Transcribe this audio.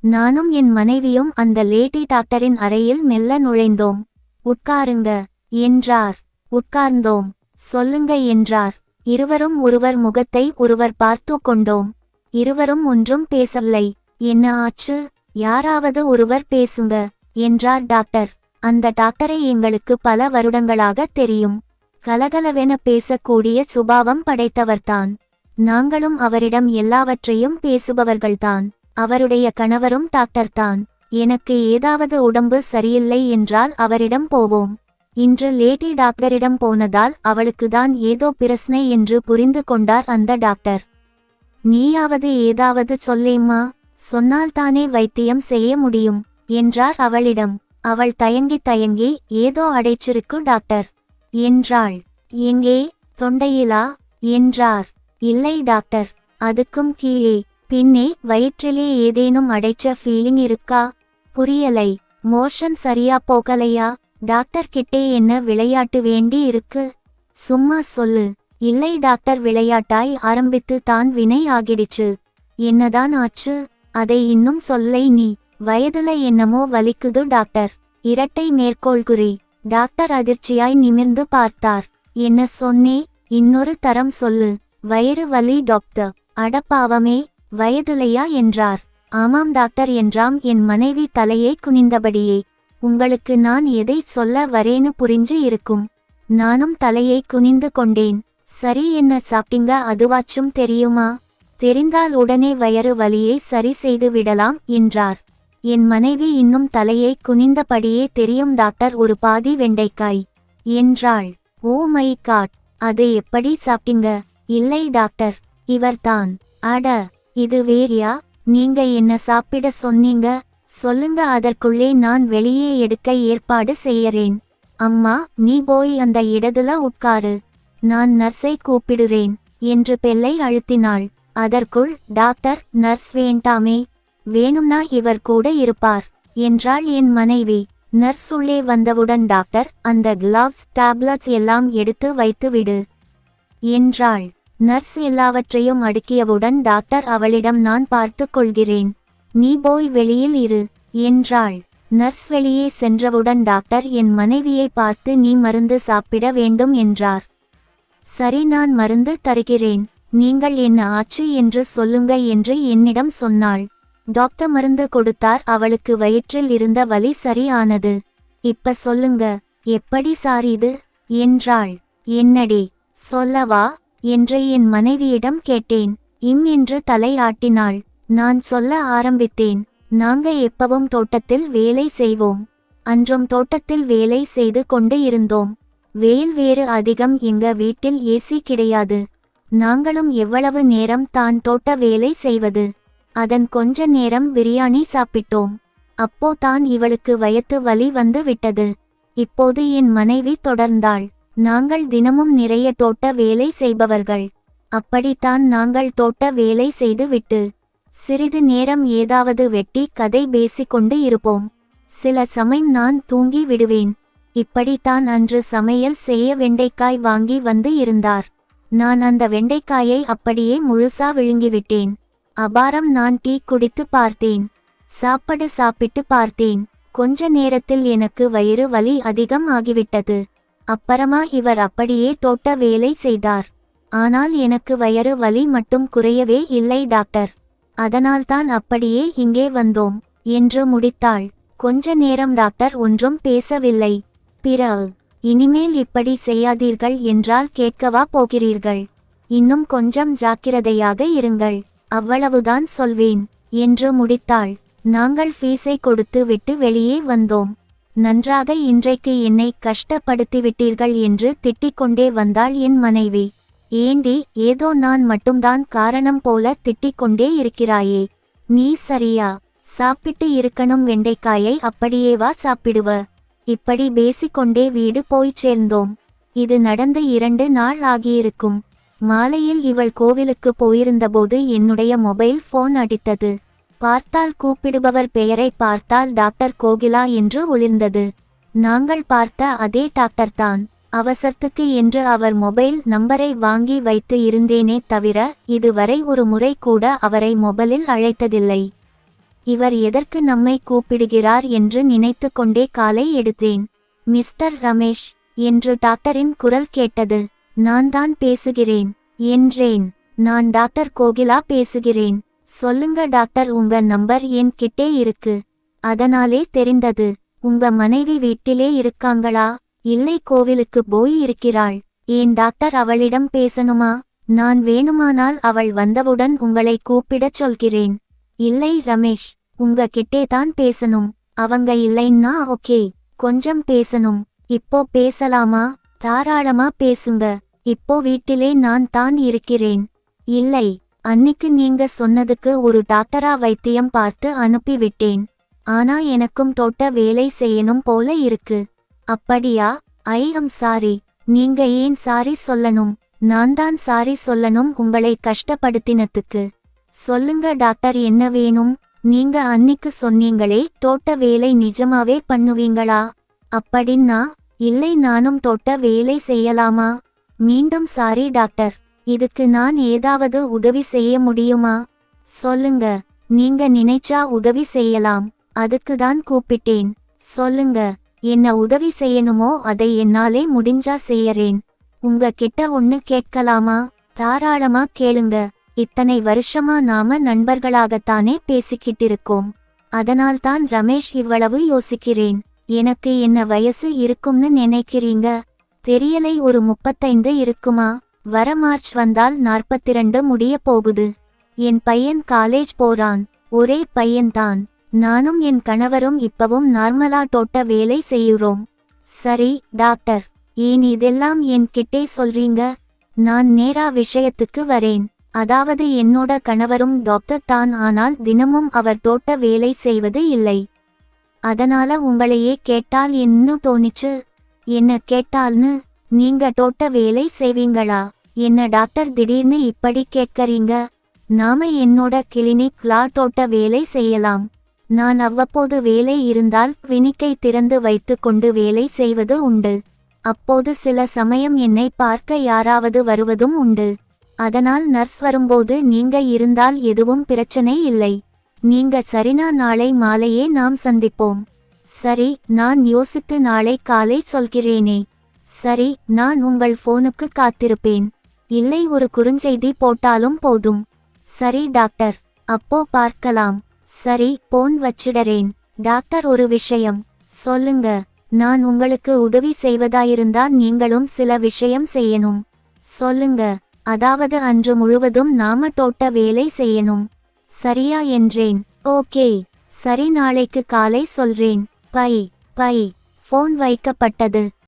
நானும் என் மனைவியும் அந்த லேடி டாக்டரின் அறையில் மெல்ல நுழைந்தோம். உட்காருங்க என்றார். உட்கார்ந்தோம் சொல்லுங்க என்றார். இருவரும் ஒருவர் முகத்தை ஒருவர் பார்த்து கொண்டோம். இருவரும் ஒன்றும் பேசவில்லை. என்ன ஆச்சு? யாராவது ஒருவர் பேசுங்க என்றார் டாக்டர். அந்த டாக்டரை எங்களுக்கு பல வருடங்களாக தெரியும். கலகலவென பேசக்கூடிய சுபாவம் படைத்தவர்தான். நாங்களும் அவரிடம் எல்லாவற்றையும் பேசுபவர்கள்தான். அவருடைய கணவரும் டாக்டர்தான் எனக்கு ஏதாவது உடம்பு சரியில்லை என்றால் அவரிடம் போவோம். இன்று லேடி டாக்டரிடம் போனதால் அவளுக்குதான் ஏதோ பிரச்சனை என்று புரிந்து கொண்டார் அந்த டாக்டர். நீயாவது ஏதாவது சொல்லேம்மா? சொன்னால்தானே வைத்தியம் செய்ய முடியும் என்றார் அவளிடம். அவள் தயங்கி தயங்கி ஏதோ அடைச்சிருக்கு டாக்டர். என்றாள். எங்கே? தொண்டையிலா? என்றார். இல்லை டாக்டர். அதுக்கும் கீழே. பின்னே வயிற்றிலே ஏதேனும் அடைச்ச ஃபீலிங் இருக்கா? புரியலை. மோஷன் சரியா போகலையா? டாக்டர் கிட்டே என்ன விளையாட்டு வேண்டி இருக்கு? சும்மா சொல்லு. இல்லை டாக்டர் விளையாட்டாய் ஆரம்பித்து தான் வினை ஆகிடுச்சு. என்னதான் ஆச்சு? அதை இன்னும் சொல்லை நீ. வயதுல என்னமோ வலிக்குது டாக்டர் இரட்டை மேற்கோள் குறி டாக்டர் அதிர்ச்சியாய் நிமிர்ந்து பார்த்தார். என்ன சொன்னே? இன்னொரு தரம் சொல்லு. வயிறு வலி டாக்டர் அடப்பாவமே வயதுலையா என்றார். ஆமாம் டாக்டர் என்றாம். என் மனைவி தலையை குனிந்தபடியே உங்களுக்கு நான் எதை சொல்ல வரேன்னு புரிஞ்சு இருக்கும். நானும் தலையை குனிந்து கொண்டேன். சரி என்ன சாப்பிட்டீங்க? அதுவாச்சும் தெரியுமா? தெரிந்தால் உடனே வயறு வலியை சரி செய்து விடலாம் என்றார். என் மனைவி இன்னும் தலையை குனிந்தபடியே தெரியும் டாக்டர் ஒரு பாதி வெண்டைக்காய் என்றாள். ஓ மை காட் அது எப்படி சாப்பிட்டீங்க? இல்லை டாக்டர் இவர்தான். அட இது வேரியா நீங்க என்ன சாப்பிட சொன்னீங்க? சொல்லுங்க அதற்குள்ளே நான் வெளியே எடுக்க ஏற்பாடு செய்யறேன். அம்மா நீ போய் அந்த இடதுல உட்காரு. நான் நர்ஸை கூப்பிடுறேன் என்று பெல்லை அழுத்தினாள். அதற்குள் டாக்டர் நர்ஸ் வேண்டாமே. வேணும்னா இவர் கூட இருப்பார் என்றாள் என் மனைவி. நர்ஸ் உள்ளே வந்தவுடன் டாக்டர் அந்த கிளாவ்ஸ் டேப்லெட்ஸ் எல்லாம் எடுத்து வைத்து விடு என்றாள். நர்ஸ் எல்லாவற்றையும் அடுக்கியவுடன் டாக்டர் அவளிடம் நான் பார்த்து கொள்கிறேன். நீ போய் வெளியில் இரு என்றாள். நர்ஸ் வெளியே சென்றவுடன் டாக்டர் என் மனைவியை பார்த்து நீ மருந்து சாப்பிட வேண்டும் என்றார். சரி நான் மருந்து தருகிறேன். நீங்கள் என்ன ஆச்சு என்று சொல்லுங்க என்று என்னிடம் சொன்னாள். டாக்டர் மருந்து கொடுத்தார் அவளுக்கு வயிற்றில் இருந்த வலி சரியானது. இப்ப சொல்லுங்க எப்படி சார் இது? என்றாள். என்னடி சொல்லவா? என்று என் மனைவியிடம் கேட்டேன். இம் என்று தலை ஆட்டினாள் நான் சொல்ல ஆரம்பித்தேன். நாங்க எப்பவும் தோட்டத்தில் வேலை செய்வோம். அன்றும் தோட்டத்தில் வேலை செய்து கொண்டு இருந்தோம். வெயில் வேறு அதிகம் எங்க வீட்டில் ஏசி கிடையாது. நாங்களும் எவ்வளவு நேரம் தான் தோட்ட வேலை செய்வது. அதன் கொஞ்ச நேரம் பிரியாணி சாப்பிட்டோம். அப்போ தான் இவளுக்கு வயத்து வலி வந்து விட்டது. இப்போது என் மனைவி தொடர்ந்தாள். நாங்கள் தினமும் நிறைய தோட்ட வேலை செய்பவர்கள். அப்படித்தான் நாங்கள் தோட்ட வேலை செய்துவிட்டு சிறிது நேரம் ஏதாவது வெட்டி கதை பேசிக்கொண்டு இருப்போம். சில சமயம் நான் தூங்கி விடுவேன். இப்படித்தான் அன்று சமையல் செய்ய வெண்டைக்காய் வாங்கி வந்து இருந்தார். நான் அந்த வெண்டைக்காயை அப்படியே முழுசா விழுங்கிவிட்டேன். அபாரம் நான் டீ குடித்து பார்த்தேன். சாப்பாடு சாப்பிட்டு பார்த்தேன். கொஞ்ச நேரத்தில் எனக்கு வயிறு வலி அதிகம் ஆகிவிட்டது. அப்புறமா இவர் அப்படியே தோட்ட வேலை செய்தார். ஆனால் எனக்கு வயறு வலி மட்டும் குறையவே இல்லை டாக்டர். அதனால்தான் அப்படியே இங்கே வந்தோம் என்று முடித்தாள். கொஞ்ச நேரம் டாக்டர் ஒன்றும் பேசவில்லை. பிறகு இனிமேல் இப்படி செய்யாதீர்கள் என்றால் கேட்கவா போகிறீர்கள்? இன்னும் கொஞ்சம் ஜாக்கிரதையாக இருங்கள் அவ்வளவுதான் சொல்வேன் என்று முடித்தாள். நாங்கள் ஃபீஸை கொடுத்து விட்டு வெளியே வந்தோம். நன்றாக இன்றைக்கு என்னை கஷ்டப்படுத்திவிட்டீர்கள் என்று திட்டிக்கொண்டே வந்தாள் என் மனைவி. ஏண்டி ஏதோ நான் மட்டும்தான் காரணம் போல திட்டிக்கொண்டே இருக்கிறாயே. நீ சரியா? சாப்பிட்டு இருக்கணும் வெண்டைக்காயை அப்படியேவா சாப்பிடுவ. இப்படி பேசிக்கொண்டே வீடு போய்ச் சேர்ந்தோம். இது நடந்து இரண்டு நாள் ஆகியிருக்கும். மாலையில் இவள் கோவிலுக்கு போயிருந்தபோது என்னுடைய மொபைல் போன் அடித்தது. பார்த்தால் கூப்பிடுபவர் பெயரை பார்த்தால் டாக்டர் கோகிலா என்று ஒளிர்ந்தது. நாங்கள் பார்த்த அதே டாக்டர் தான். அவசரத்துக்கு என்று அவர் மொபைல் நம்பரை வாங்கி வைத்து இருந்தேனே தவிர இதுவரை ஒரு முறை கூட அவரை மொபைலில் அழைத்ததில்லை. இவர் எதற்கு நம்மை கூப்பிடுகிறார் என்று நினைத்து கொண்டே காலை எடுத்தேன். மிஸ்டர் ரமேஷ் என்று டாக்டரின் குரல் கேட்டது. நான் தான் பேசுகிறேன் என்றேன். நான் டாக்டர் கோகிலா பேசுகிறேன். சொல்லுங்க டாக்டர் உங்க நம்பர் என் கிட்டே இருக்கு. அதனாலே தெரிந்தது உங்க மனைவி வீட்டிலே இருக்காங்களா? இல்லை கோவிலுக்கு போய் இருக்கிறாள். ஏன் டாக்டர் அவளிடம் பேசணுமா? நான் வேணுமானால் அவள் வந்தவுடன் உங்களை கூப்பிடச் சொல்கிறேன். இல்லை ரமேஷ் உங்க கிட்டே தான் பேசணும். அவங்க இல்லைன்னா ஓகே கொஞ்சம் பேசணும். இப்போ பேசலாமா? தாராளமா பேசுங்க. இப்போ வீட்டிலே நான் தான் இருக்கிறேன். இல்லை அன்னிக்கு நீங்க சொன்னதுக்கு ஒரு டாக்டரா வைத்தியம் பார்த்து அனுப்பிவிட்டேன். ஆனா எனக்கும் தோட்ட வேலை செய்யணும் போல இருக்கு. அப்படியா? I am sorry. நீங்க ஏன் சாரி சொல்லணும்? நான் தான் சாரி சொல்லணும் உங்களை கஷ்டப்படுத்தினத்துக்கு. சொல்லுங்க டாக்டர் என்ன வேணும்? நீங்க அன்னிக்கு சொன்னீங்களே தோட்ட வேலை நிஜமாவே பண்ணுவீங்களா? அப்படின்னா இல்லை நானும் தோட்ட வேலை செய்யலாமா? மீண்டும் சாரி டாக்டர். இதுக்கு நான் ஏதாவது உதவி செய்ய முடியுமா? சொல்லுங்க. நீங்க நினைச்சா உதவி செய்யலாம். அதுக்கு தான் கூப்பிட்டேன். சொல்லுங்க. என்ன உதவி செய்யணுமோ அதை என்னாலே முடிஞ்சா செய்யறேன். உங்க கிட்ட ஒன்னு கேட்கலாமா? தாராளமா கேளுங்க. இத்தனை வருஷமா நாம நண்பர்களாகத்தானே பேசிக்கிட்டிருக்கோம். அதனால்தான் ரமேஷ் இவ்வளவு யோசிக்கிறேன். எனக்கு என்ன வயசு இருக்கும்னு நினைக்கிறீங்க? தெரியலை ஒரு முப்பத்தைந்து இருக்குமா? வர மார்ச் வந்தால் நாற்பத்திரண்டு முடிய போகுது. என் பையன் காலேஜ் போறான். ஒரே பையன்தான். நானும் என் கணவரும் இப்பவும் நார்மலா தோட்ட வேலை செய்யுறோம். சரி டாக்டர் ஏன் இதெல்லாம் என் கிட்டே சொல்றீங்க? நான் நேரா விஷயத்துக்கு வரேன். அதாவது என்னோட கணவரும் டாக்டர் தான். ஆனால் தினமும் அவர் தோட்ட வேலை செய்வது இல்லை. அதனால உங்களையே கேட்டால் என்ன தோணிச்சு? என்ன கேட்டால்னு நீங்க தோட்ட வேலை செய்வீங்களா? என்ன டாக்டர் திடீர்னு இப்படி கேட்கறீங்க? நாம என்னோட கிளினிக் லாட்டோட்ட வேலை செய்யலாம். நான் அவ்வப்போது வேலை இருந்தால் கிளினிக்கை திறந்து வைத்து கொண்டு வேலை செய்வது உண்டு. அப்போது சில சமயம் என்னை பார்க்க யாராவது வருவதும் உண்டு. அதனால் நர்ஸ் வரும்போது நீங்க இருந்தால் எதுவும் பிரச்சனை இல்லை. நீங்க சரினா நாளை மாலையே நாம் சந்திப்போம். சரி நான் யோசித்து நாளை காலை சொல்கிறேனே. சரி நான் உங்கள் போனுக்கு காத்திருப்பேன். இல்லை ஒரு குறுஞ்செய்தி போட்டாலும் போதும். சரி டாக்டர். அப்போ பார்க்கலாம். சரி போன் வச்சிடறேன். டாக்டர் ஒரு விஷயம். சொல்லுங்க. நான் உங்களுக்கு உதவி செய்வதாயிருந்தா நீங்களும் சில விஷயம் செய்யணும். சொல்லுங்க. அதாவது அன்று முழுவதும் நாம தோட்ட வேலை செய்யணும். சரியா என்றேன். ஓகே. சரி நாளைக்கு காலை சொல்றேன். By by. போன் வைக்கப்பட்டது.